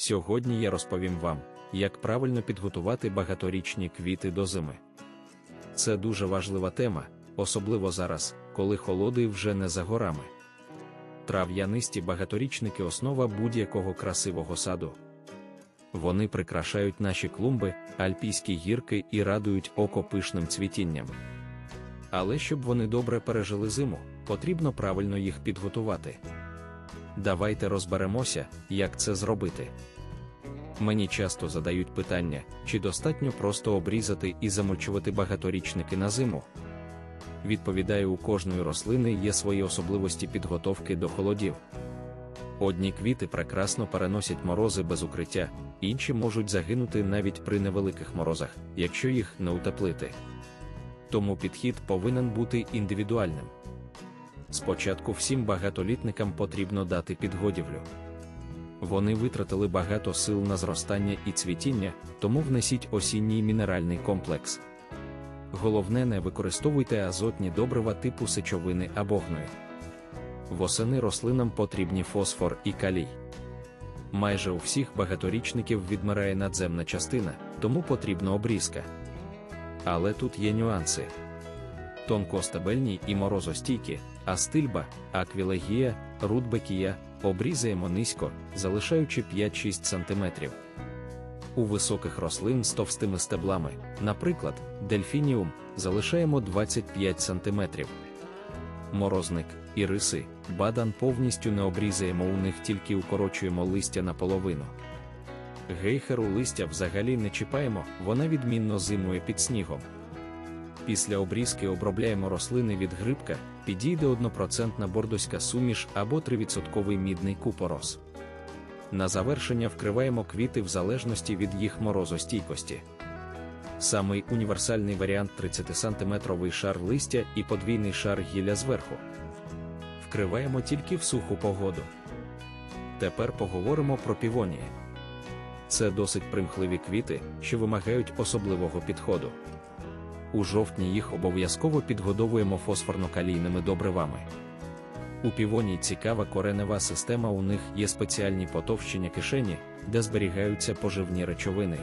Сьогодні я розповім вам, як правильно підготувати багаторічні квіти до зими. Це дуже важлива тема, особливо зараз, коли холоди вже не за горами. Трав'янисті багаторічники основа будь-якого красивого саду. Вони прикрашають наші клумби, альпійські гірки і радують око пишним цвітінням. Але щоб вони добре пережили зиму, потрібно правильно їх підготувати. Давайте розберемося, як це зробити. Мені часто задають питання, чи достатньо просто обрізати і замульчувати багаторічники на зиму. Відповідаю, у кожної рослини є свої особливості підготовки до холодів. Одні квіти прекрасно переносять морози без укриття, інші можуть загинути навіть при невеликих морозах, якщо їх не утеплити. Тому підхід повинен бути індивідуальним. Спочатку всім багатолітникам потрібно дати підгодівлю. Вони витратили багато сил на зростання і цвітіння, тому внесіть осінній мінеральний комплекс. Головне, не використовуйте азотні добрива типу сечовини або гної. Восени рослинам потрібні фосфор і калій. Майже у всіх багаторічників відмирає надземна частина, тому потрібна обрізка. Але тут є нюанси. Тонкостебельні і морозостійкі, астильба, аквілегія, рудбекія обрізаємо низько, залишаючи 5-6 см. У високих рослин з товстими стеблами, наприклад, дельфініум, залишаємо 25 см. Морозник, іриси, бадан повністю не обрізаємо у них тільки укорочуємо листя наполовину. Гейхеру листя взагалі не чіпаємо, вона відмінно зимує під снігом. Після обрізки обробляємо рослини від грибка, підійде 1% бордоська суміш або 3% мідний купорос. На завершення вкриваємо квіти в залежності від їх морозостійкості. Самий універсальний варіант 30-сантиметровий шар листя і подвійний шар гілля зверху. Вкриваємо тільки в суху погоду. Тепер поговоримо про півонії. Це досить примхливі квіти, що вимагають особливого підходу. У жовтні їх обов'язково підгодовуємо фосфорно-калійними добривами. У півоній цікава коренева система, у них є спеціальні потовщення кишені, де зберігаються поживні речовини.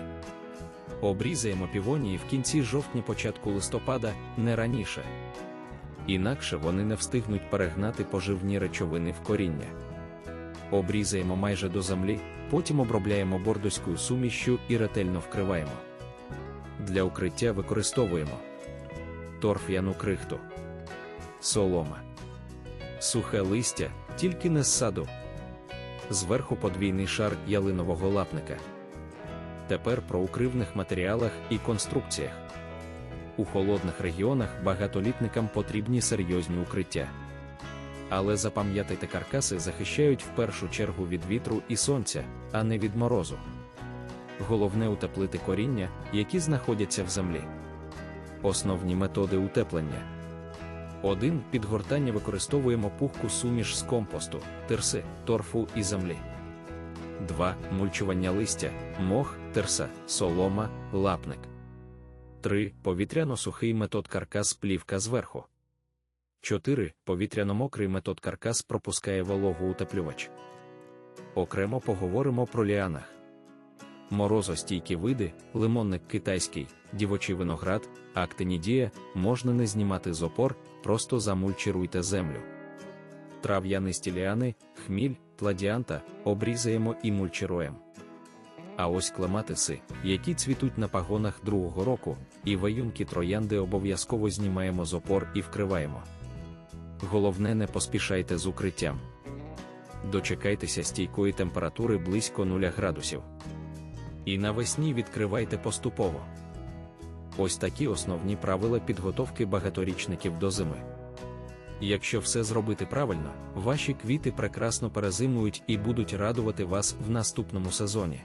Обрізаємо півонії в кінці жовтня початку листопада, не раніше. Інакше вони не встигнуть перегнати поживні речовини в коріння. Обрізаємо майже до землі, потім обробляємо бордоською сумішю і ретельно вкриваємо. Для укриття використовуємо торф'яну крихту, солома, сухе листя, тільки не з саду, зверху подвійний шар ялинового лапника. Тепер про укривних матеріалах і конструкціях. У холодних регіонах багатолітникам потрібні серйозні укриття. Але запам'ятайте, каркаси захищають в першу чергу від вітру і сонця, а не від морозу. Головне утеплити коріння, які знаходяться в землі. Основні методи утеплення. 1. Підгортання використовуємо пухку суміш з компосту, тирси, торфу і землі. 2. Мульчування листя, мох, терса, солома, лапник. 3. Повітряно-сухий метод каркас плівка зверху. 4. Повітряно-мокрий метод каркас пропускає вологу утеплювач. Окремо поговоримо про ліанах. Морозостійкі види, лимонник китайський, дівочий виноград, актинідія, можна не знімати з опор, просто замульчируйте землю. Трав'янисті ліани, хміль, пладіанта обрізаємо і мульчируємо. А ось клематиси, які цвітуть на пагонах другого року, і ваюнки троянди обов'язково знімаємо з опор і вкриваємо. Головне, не поспішайте з укриттям. Дочекайтеся стійкої температури близько 0 градусів. І навесні відкривайте поступово. Ось такі основні правила підготовки багаторічників до зими. Якщо все зробити правильно, ваші квіти прекрасно перезимують і будуть радувати вас в наступному сезоні.